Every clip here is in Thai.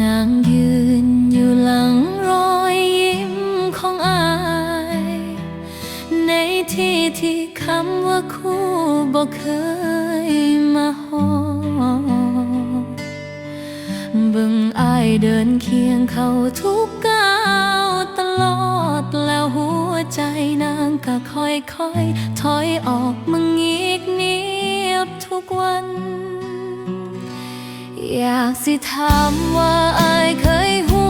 นางยืนอยู่หลังรอยยิ้มของอาย ในที่ที่คำว่าคู่บอกเคยมาหอบึงอายเดินเคียงเขาทุกก้าวตลอดแล้วหัวใจนางก็ค่อยๆถอยออกมึงอีกนิดทุกวัน อยากสิถามว่าอายเคยหู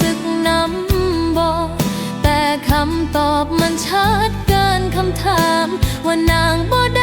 สึกน้ำบอกแต่คำตอบมันชัดเกินคำถาม ว่านางบ่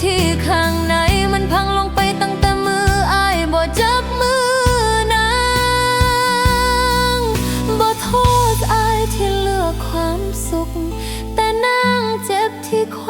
ที่ข้างในมันพังลงไปตั้งแต่มืออ้ายบ่จับมือนางบ่โทษอ้ายที่เลือกความสุข แต่นางเจ็บที่ความ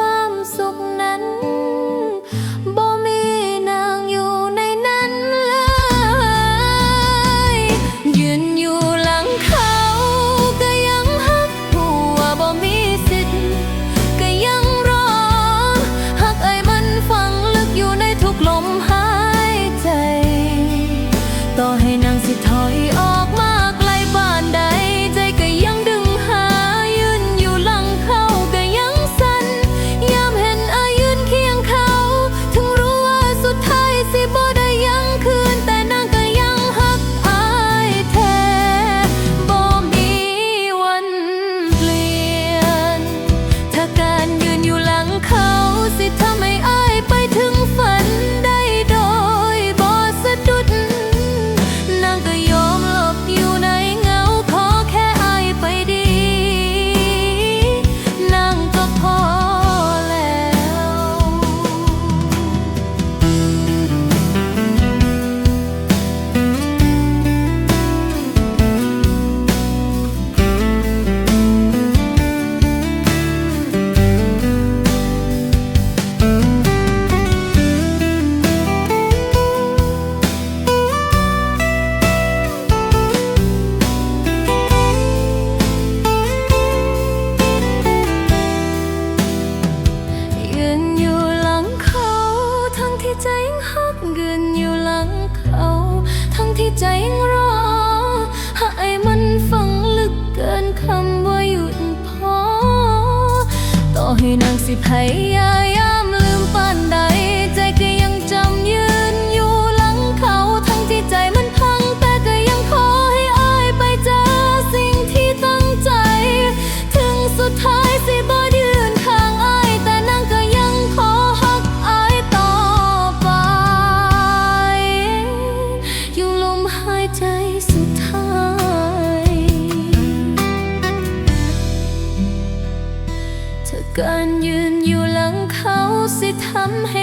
ใจรอ ให้มันฝังลึกเกินคำว่าหยุดพอ ต่อให้นางสิพยาย เธอการยืนอยู่หลังเขาสิทำให้